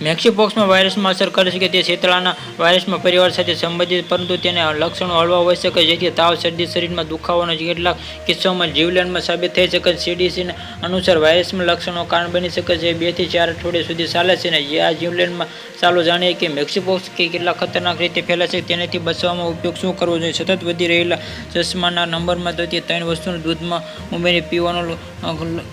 મેક્સિપોક્સમાં વાયરસમાં અસર કરે છે કે તે શીતળાના વાયરસમાં પરિવાર સાથે સંબંધિત, પરંતુ તેના લક્ષણો હળવા હોઈ શકે જેથી તાવ, શરદી, શરીરમાં દુખાવાનો કેટલાક કિસ્સાઓમાં જીવલેણમાં સાબિત થઈ શકે છે. સીડીસીના અનુસાર વાયરસમાં લક્ષણો કારણ બની શકે છે. બેથી ચાર અઠવાડિયા સુધી ચાલે છે અને જે આ જીવલેણમાં ચાલો જાણીએ કે મેક્સીપોક્સ કે કેટલા ખતરનાક રીતે ફેલાય છે, તેનાથી બચવામાં ઉપયોગ શું કરવો જોઈએ? સતત વધી રહેલા ચશ્માના નંબરમાં થતી ત્રણ વસ્તુનું દૂધમાં ઉમેરી પીવાનું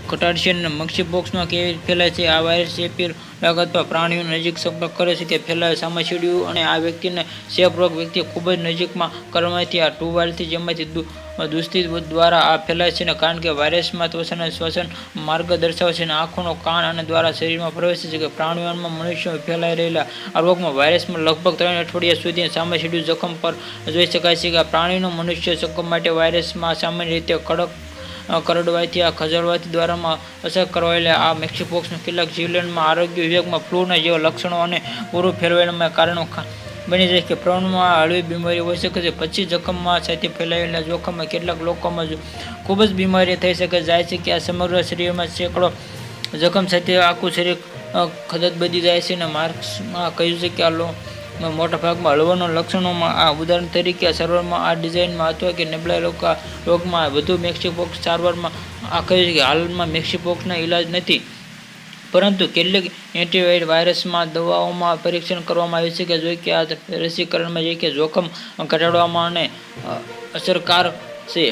ઘટાડશે અને મેક્સીપોક્સમાં કેવી ફેલાય છે? આ વાયરસ ચેપી રોગ અથવા પ્રાણીઓ નજીક સંપર્ક કરે છે કે ફેલાય સામાછીડ્યું અને આ વ્યક્તિને ચેપ રોગ વ્યક્તિ ખૂબ જ નજીકમાં કરવાથી આ ટુ વાયરથી જેમાંથી દુષ્ટિ દ્વારા આ ફેલાય છે ને કારણ કે વાયરસમાં ત્વચાના શ્વસન માર્ગ દર્શાવે છે અને આંખોનો કાન અને દ્વારા શરીરમાં પ્રવેશે છે કે પ્રાણીઓમાં મનુષ્યો ફેલાઈ રહેલા આ રોગમાં વાયરસમાં લગભગ ત્રણ અઠવાડિયા સુધી સામાછીડ્યું જખમ પર જોઈ શકાય છે કે પ્રાણીનો મનુષ્ય જખમ માટે વાયરસમાં સામાન્ય રીતે કડક કરડવાથી આ ખજડવાથી દ્વારામાં અસર કરવાયેલા આ મેક્સિપોક્સના કેટલાક જીવલેણમાં આરોગ્ય વિભાગમાં ફ્લૂના જેવા લક્ષણો અને પૂરું ફેરવાયેલા કારણો બની જાય કે પ્રમાણમાં હળવી બીમારી હોઈ શકે છે. પછી જખમમાં સાથે ફેલાયેલા જોખમમાં કેટલાક લોકોમાં ખૂબ જ બીમારી થઈ શકે. જાય છે કે આ સમગ્ર શરીરમાં સેંકડો જખમ સાથે આખું શરીર ખદત બધી જાય છે અને માર્ક્સમાં કહ્યું છે કે આ મોટા ભાગમાં હળવાના લક્ષણોમાં આ ઉદાહરણ તરીકે સારવારમાં આ ડિઝાઇનમાં અથવા કે નબળા રોગ રોગમાં વધુ મેક્સિપોક્સ સારવારમાં આ કહ્યું કે હાલમાં મેક્સિપોક્સના ઇલાજ નથી. પરંતુ કેટલીક એન્ટીવાયર વાયરસમાં દવાઓમાં પરીક્ષણ કરવામાં આવ્યું છે કે જોઈ કે આ રસીકરણમાં જે કે જોખમ ઘટાડવામાં અને અસરકાર છે.